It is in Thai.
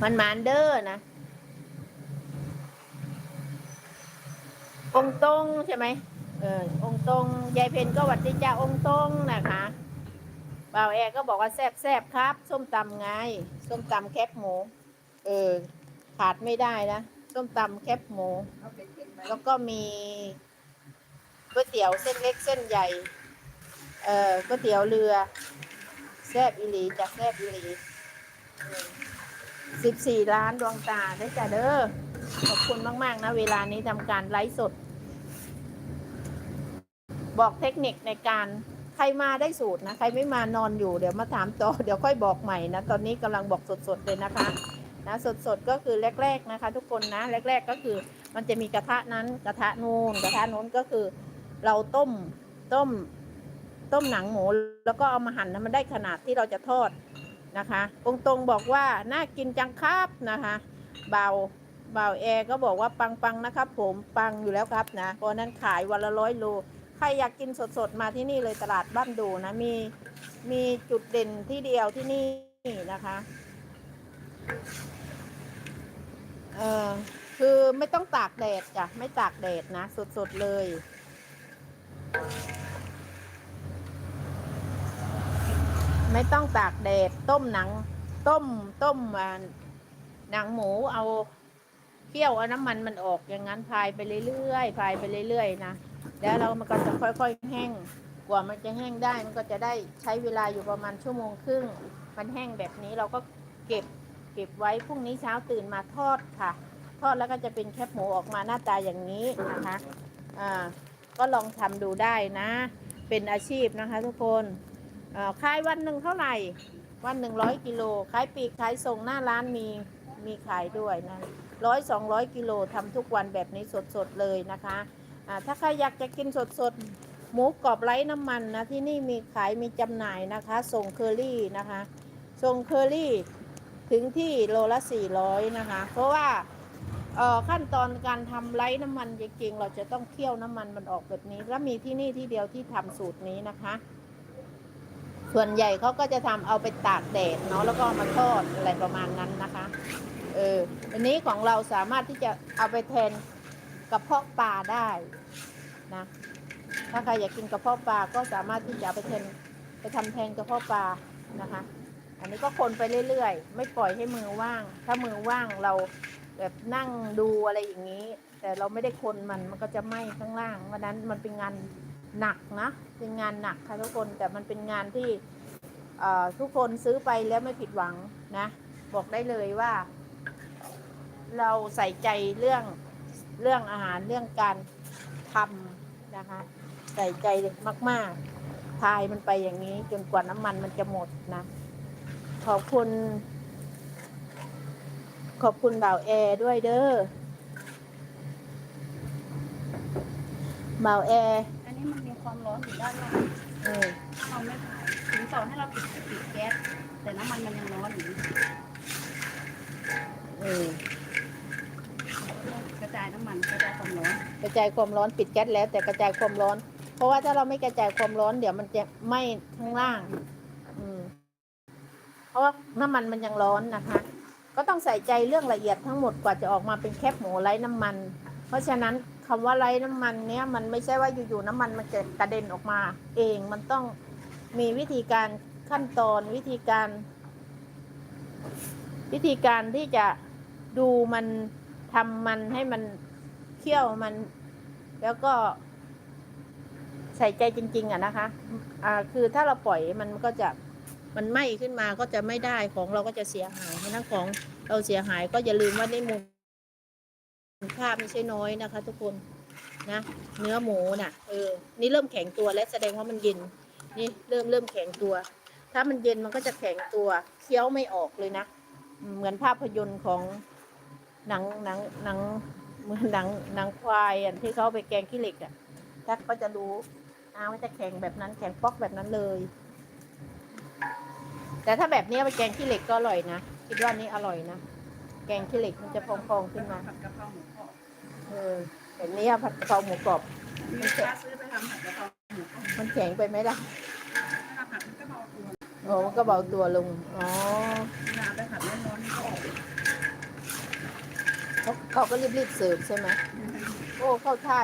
มันมานเดอร์นะองตรงใช่ไหมเออองตรงยายเพนก็หวัดดีจ้าองตรงนะคะบ่าวแอร์ก็บอกว่าแซบแซบครับ ส้มตำไง ส้มตำแคบหมู เออ ขาดไม่ได้นะ ส้มตำแคบหมู แล้วก็มีก๋วยเตี๋ยวเส้นเล็กเส้นใหญ่ เอ่อก๋วยเตี๋ยวเรือ แซบอิหลีจากแซบอิหลี สิบสี่ล้านดวงตาได้จ้ะเด้อ ขอบคุณมาก ๆ นะ เวลานี้ทำการไลฟ์สด บอกเทคนิคในการใครมาได้สูตรนะ ใครไม่มานอนอยู่เดี๋ยวมาถามต่อ เดี๋ยวค่อยบอกใหม่นะ ตอนนี้กำลังบอกสด ๆ เลยนะคะนะสดๆก็คือแรก ๆนะคะ ทุกคนนะ แรก ๆ ก็คือ มันจะมีกระทะนั้นกระทะนูนกระทะนู้นก็คือ เราต้มต้ม ต้มหนังหมู แล้วก็เอามาหั่นนะมันได้ขนาดที่เราจะทอด นะคะองตรงบอกว่าน่ากินจังครับนะคะเบาเบาแอร์ก็บอกว่าปังปังๆนะครับผมปังอยู่แล้วครับนะเพราะนั้นขายวันละร้อยโลใครอยากกินสดๆมาที่นี่เลยตลาดบ้านดูนะมีมีจุดเด่นที่เดียวที่นี่นะคะเออคือไม่ต้องตากแดดจ้ะไม่ตากแดดนะ สดๆเลย ไม่ต้องตากแดดต้มหนัง ต้มต้มหนังหมูเอาเคี่ยวเอาน้ำมันมันออกอย่างนั้นพายไปเรื่อยๆพายไปเรื่อยๆนะแล้วเรามันก็จะค่อยๆแห้งกว่ามันจะแห้งได้มันก็จะได้ใช้เวลาอยู่ประมาณชั่วโมงครึ่ง มันแห้งแบบนี้เราก็เก็บเก็บไว้พรุ่งนี้เช้าตื่นมาทอดค่ะ ทอดแล้วก็จะเป็นแคบหมูออกมาหน้าตาอย่างนี้นะคะอ่าก็ลองทำดูได้นะ เป็นอาชีพนะคะทุกคน อ่าขายวันหนึ่งเท่าไหร่ วันหนึ่งร้อยกิโลขายปลีกขายส่งหน้าร้านมีมีขายด้วยนะร้อยสองร้อยกิโลทำทุกวันแบบนี้สดๆเลยนะคะอ่าถ้าใครอยากจะกินสดๆหมูกรอบไร้น้ำมันนะที่นี่มีขายมีจำหน่ายนะคะ ส่งเคอรี่นะคะ ส่งเคอรี่ถึงที่โลละ400นะคะ เพราะว่าขั้นตอนการทำไร้น้ำมันจริงๆเราจะต้องเคี่ยวน้ำมันมันออกแบบนี้ แล้วมีที่นี่ที่เดียวที่ทำสูตรนี้นะคะ ส่วนใหญ่เขาก็จะทำเอาไปตากแดดเนาะแล้วก็มาทอดอะไรประมาณนั้นนะคะ เอออันนี้ของเราสามารถที่จะเอาไปแทนกระเพาะปลาได้นะ ถ้าใครอยากกินกระเพาะปลาก็สามารถที่จะไปแทนไปทำแทนกระเพาะปลานะคะ อันนี้ก็คนไปเรื่อยๆ ไม่ปล่อยให้มือว่าง ถ้ามือว่างเราแบบนั่งดูอะไรอย่างนี้ แต่เราไม่ได้คนมันมันก็จะไหม้ข้างล่างวันนั้นมันเป็นงาน หนักนะ เป็นงานหนักค่ะทุกคนแต่มันเป็นงานที่ทุกคนซื้อไปแล้วไม่ผิดหวังนะ บอกได้เลยว่า เราใส่ใจเรื่องเรื่องอาหารเรื่องการทำนะคะ ใส่ใจมากๆพายมันไปอย่างนี้ จนกว่าน้ำมันมันจะหมดนะ ขอบคุณ ขอบคุณบ่าวแอร์ด้วยเด้อบ่าวแอร์ ความร้อนอยู่ด้านล่างเออเราไม่ถ่ายถึงต่อให้เราปิดปิดแก๊สแต่น้ำมันมันยังร้อนอยู่เออกระจายน้ำมันกระจายความร้อนกระจายความร้อนปิดแก๊สแล้ว แต่กระจายความร้อน เพราะว่าถ้าเราไม่กระจายความร้อน เดี๋ยวมันจะไหม้ข้างล่าง อืมเพราะว่าน้ำมันมันยังร้อนนะคะ ก็ต้องใส่ใจเรื่องละเอียดทั้งหมดกว่าจะออกมาเป็นแคบหมูไร้น้ำมัน เพราะฉะนั้น คำว่าไร้น้ำมันเนี้ยมันไม่ใช่ว่าอยู่ๆน้ำมันมันจะกระเด็นออกมา เองมันต้องมีวิธีการขั้นตอนวิธีการ วิธีการที่จะดูมันทำมันให้มันเคี่ยวมัน แล้วก็ใส่ใจจริง ๆอะนะคะ อ่า คือถ้าเราปล่อยมันก็จะมันไหม้ขึ้นมาก็จะไม่ได้ของเราก็จะเสียหายเพราะนั้นของเราเสียหายก็อย่าลืมว่านี่มูล ค่าไม่ใช่น้อยนะคะ ทุกคนนะ เนื้อหมูน่ะ เออ นี่เริ่มแข็งตัวและแสดงว่ามันเย็น นี่เริ่มเริ่มแข็งตัว ถ้ามันเย็นมันก็จะแข็งตัวเคี้ยวไม่ออกเลยนะ เหมือนภาพยนตร์ของหนังหนังหนังเหมือนหนังหนังควายอะที่เขาไปแกงขี้เหล็กอะทักก็จะรู้อ้าวมันจะแข็งแบบนั้นแข็งปอกแบบนั้นเลย แต่ถ้าแบบนี้ไปแกงขี้เหล็กก็อร่อยนะคิดว่านี้อร่อยนะ แกงขี้เหล็กมันจะพองๆขึ้นมา ผัดกะเพราหมูกรอบเออแบบนี้อะผัดกะเพราหมูกรอบ มีลูกค้าซื้อไปทำผัดกะเพราหมูกรอบมันแข็งไปไหมล่ะถ้าผัดมันก็เบาตัวโอ้มันก็เบาตัวลง อ๋อเวลาไปผัดร้อนๆมันก็ออกเขาเขาก็รีบๆเสิร์ฟใช่ไหมโอ้เข้าท่า